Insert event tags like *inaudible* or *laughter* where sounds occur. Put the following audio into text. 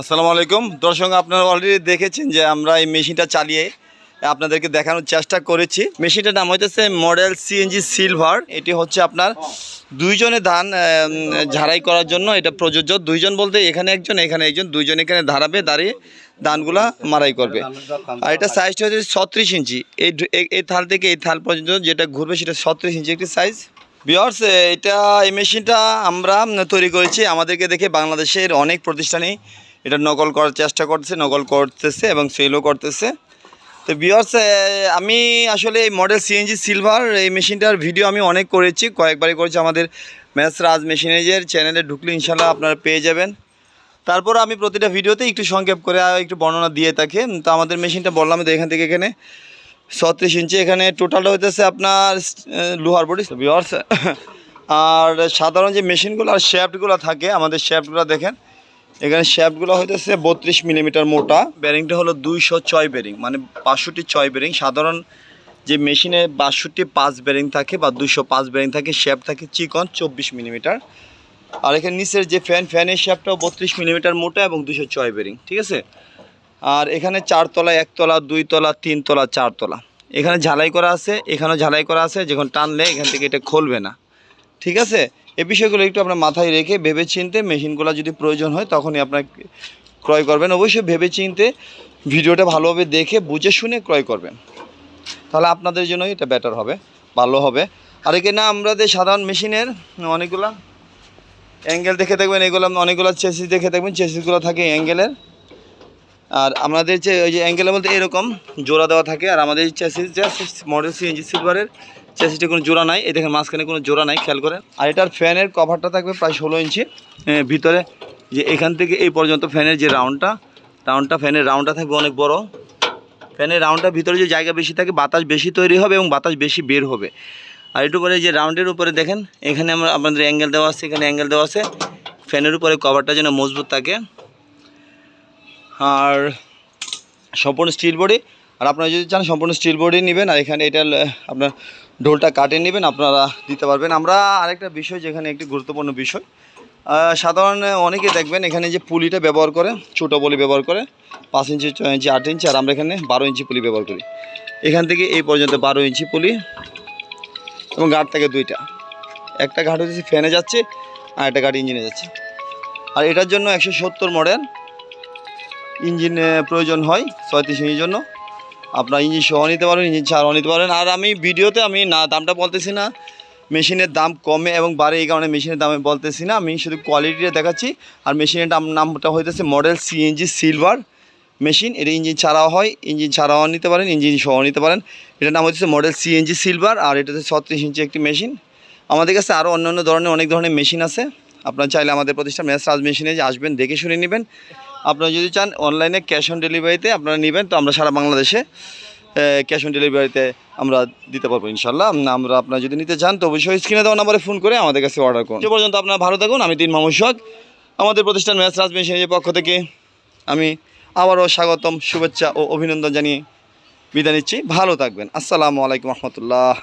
আসসালামু আলাইকুম। দর্শক আপনারা অলরেডি দেখেছেন যে আমরা এই মেশিনটা চালিয়ে আপনাদেরকে দেখানোর চেষ্টা করেছি। মেশিনটার নাম হইতেছে মডেল সিএনজি সিলভার। এটি হচ্ছে আপনার দুইজনে ধান ঝাড়াই করার জন্য এটা প্রযোজ্য। দুইজন বলতে এখানে একজন এখানে একজন। দুইজন এখানে ধারাবে, দাঁড়িয়ে ধানগুলা মারাই করবে। আর এটা সাইজটা হচ্ছে ছত্রিশ ইঞ্চি। এই এই- থাল থেকে এই থাল পর্যন্ত যেটা ঘুরবে সেটা ছত্রিশ ইঞ্চি একটি সাইজ বিয়ার্স এটা, এই মেশিনটা আমরা তৈরি করেছি। আমাদেরকে দেখে বাংলাদেশের অনেক প্রতিষ্ঠানেই এটা নকল করার চেষ্টা করতেছে, নকল করতেছে এবং সেলও করতেছে। তো বিয়ার্স আমি আসলে এই মডেল সিএনজি সিলভার এই মেশিনটার ভিডিও আমি অনেক করেছি, কয়েকবারই করেছি আমাদের ম্যাস রাজ মেশিনেজের চ্যানেলে ঢুকলে ইনশাল্লাহ আপনারা পেয়ে যাবেন। তারপর আমি প্রতিটা ভিডিওতে একটু সংক্ষেপ করে একটু বর্ণনা দিয়ে থাকি। তো আমাদের মেশিনটা বললাম তো এখান থেকে এখানে ছত্রিশ ইঞ্চি, এখানে টোটালটা হইতেছে আপনার লোহার বডি। বিয়ার্স *laughs* আর সাধারণ যে মেশিনগুলো আর শ্যাফটগুলো থাকে, আমাদের শ্যাফটগুলো দেখেন। এখানে শ্যাফটগুলো হইতেছে বত্রিশ মিলিমিটার মোটা। ব্যারিংটা হলো দুইশো ছয় ব্যারিং মানে পাঁচষট্টি ছয় ব্যারিং। সাধারণ যে মেশিনে বাষট্টি পাঁচ ব্যারিং থাকে বা দুশো পাঁচ ব্যারিং থাকে শ্যাফট থাকে চিকন চব্বিশ মিলিমিটার। আর এখানে নিচের যে ফ্যান, ফ্যানের শ্যাফটটাও বত্রিশ মিলিমিটার মোটা এবং দুশো ছয় বেরিং ঠিক আছে? আর এখানে চারতলা, একতলা, দুইতলা, তিনতলা, চারতলা। এখানে ঝালাই করা আছে, এখানেও ঝালাই করা আছে, যখন টানলে এখান থেকে এটা খুলবে না, ঠিক আছে? এই বিষয়গুলো একটু আপনার মাথায় রেখে ভেবে চিনতে মেশিনগুলো যদি প্রয়োজন হয়, তখনই আপনার ক্রয় করবেন। অবশ্যই ভেবে চিনতে ভিডিওটা ভালোভাবে দেখে বুঝে শুনে ক্রয় করবেন। তাহলে আপনাদের জন্য এটা বেটার হবে, ভালো হবে। আর এখানে আমাদের সাধারণ মেশিনের অনেকগুলা অ্যাঙ্গেল দেখে দেখবেন এগুলো অনেকগুলো চেসিস দেখে দেখবেন চেসিসগুলো থাকে অ্যাঙ্গেলের আর আমাদের যে, ওই যে অ্যাঙ্গেলের মধ্যে এরকম জোড়া দেওয়া থাকে, আর আমাদের চেসিস যে মডেল সিএনজি সিলভারের চেসিসটা কোনো জোড়া নাই। এই দেখেন মাঝখানে কোনো জোড়া নাই, খেয়াল করেন। আর এটার ফ্যানের কভারটা থাকবে প্রায় ষোলো ইঞ্চি। ভিতরে যে এখান থেকে এই পর্যন্ত ফ্যানের যে রাউন্ডটা রাউন্ডটা ফ্যানের রাউন্ডটা থাকবে অনেক বড়। ফ্যানের রাউন্ডটার ভিতরে যে জায়গা বেশি থাকে, বাতাস বেশি তৈরি হবে এবং বাতাস বেশি বের হবে। আর একটু পরে যে রাউন্ডের উপরে দেখেন, এখানে আমরা আপনাদের অ্যাঙ্গেল দেওয়া আছে, এখানে অ্যাঙ্গেল দেওয়া আছে। ফ্যানের উপরে কভারটা যেন মজবুত থাকে। আর সম্পূর্ণ স্টিল বডি আর আপনারা যদি চান, সম্পূর্ণ স্টিল বডি নেবেন। আর এখানে এটা আপনার ঢোলটা কাটে নেবেন, আপনারা দিতে পারবেন। আমরা আরেকটা বিষয়, যেখানে একটি গুরুত্বপূর্ণ বিষয় সাধারণ অনেকে দেখবেন এখানে যে পুলিটা ব্যবহার করে, ছোটো পুলি ব্যবহার করে, পাঁচ ইঞ্চি, ছয় ইঞ্চি, আট ইঞ্চি, আর আমরা এখানে বারো ইঞ্চি পুলি ব্যবহার করি। এখান থেকে এই পর্যন্ত বারো ইঞ্চি পুলি এবং গার্ড থাকে দুইটা। একটা ঘাট হচ্ছে ফ্যানে যাচ্ছে, আর একটা গাড়ি ইঞ্জিনে যাচ্ছে। আর এটার জন্য একশো সত্তর মডেল ইঞ্জিন প্রয়োজন হয়, ছয়ত্রিশ ইঞ্জিনের জন্য। আপনার ইঞ্জিন সহ নিতে পারেন ইঞ্জিন ছাড়াও নিতে পারেন আর আমি ভিডিওতে আমি না, দামটা বলতেছি না। মেশিনের দাম কমে এবং বাড়ে এই কারণে মেশিনের দামে বলতেছি না। আমি শুধু কোয়ালিটিটা দেখাচ্ছি। আর মেশিনের দাম, নামটা হইতেছে মডেল সিএনজি সিলভার মেশিন এটা ইঞ্জিন ছাড়াও হয় ইঞ্জিন ছাড়াও নিতে পারেন ইঞ্জিন সহ নিতে পারেন। এটার নাম হচ্ছে মডেল সিএনজি সিলভার আর এটা হচ্ছে ছত্রিশ ইঞ্চি একটি মেশিন আমাদের কাছে আরও অন্যান্য ধরনের, অনেক ধরনের মেশিন আছে। আপনারা চাইলে আমাদের প্রতিষ্ঠান ম্যাস রাজ মেশিনে আসবেন, দেখে শুনে নেবেন। আপনারা যদি চান অনলাইনে ক্যাশ অন ডেলিভারিতে আপনারা নেবেন, তো আমরা সারা বাংলাদেশে ক্যাশ অন ডেলিভারিতে আমরা দিতে পারব ইনশাল্লাহ আমরা আপনারা যদি নিতে চান, তো অবশ্যই স্ক্রিনে দেওয়া নাম্বারে ফোন করে আমাদের কাছে অর্ডার করুন। সে পর্যন্ত আপনারা ভালো থাকুন, আমি মামুদ সোহাগ আমাদের প্রতিষ্ঠান ম্যাচ রাজ মেশিনের পক্ষ থেকে আমি আবারও স্বাগতম, শুভেচ্ছা ও অভিনন্দন জানিয়ে বিদায় নিচ্ছি। ভালো থাকবেন। আসসালামু আলাইকুম রহমতুল্লাহ।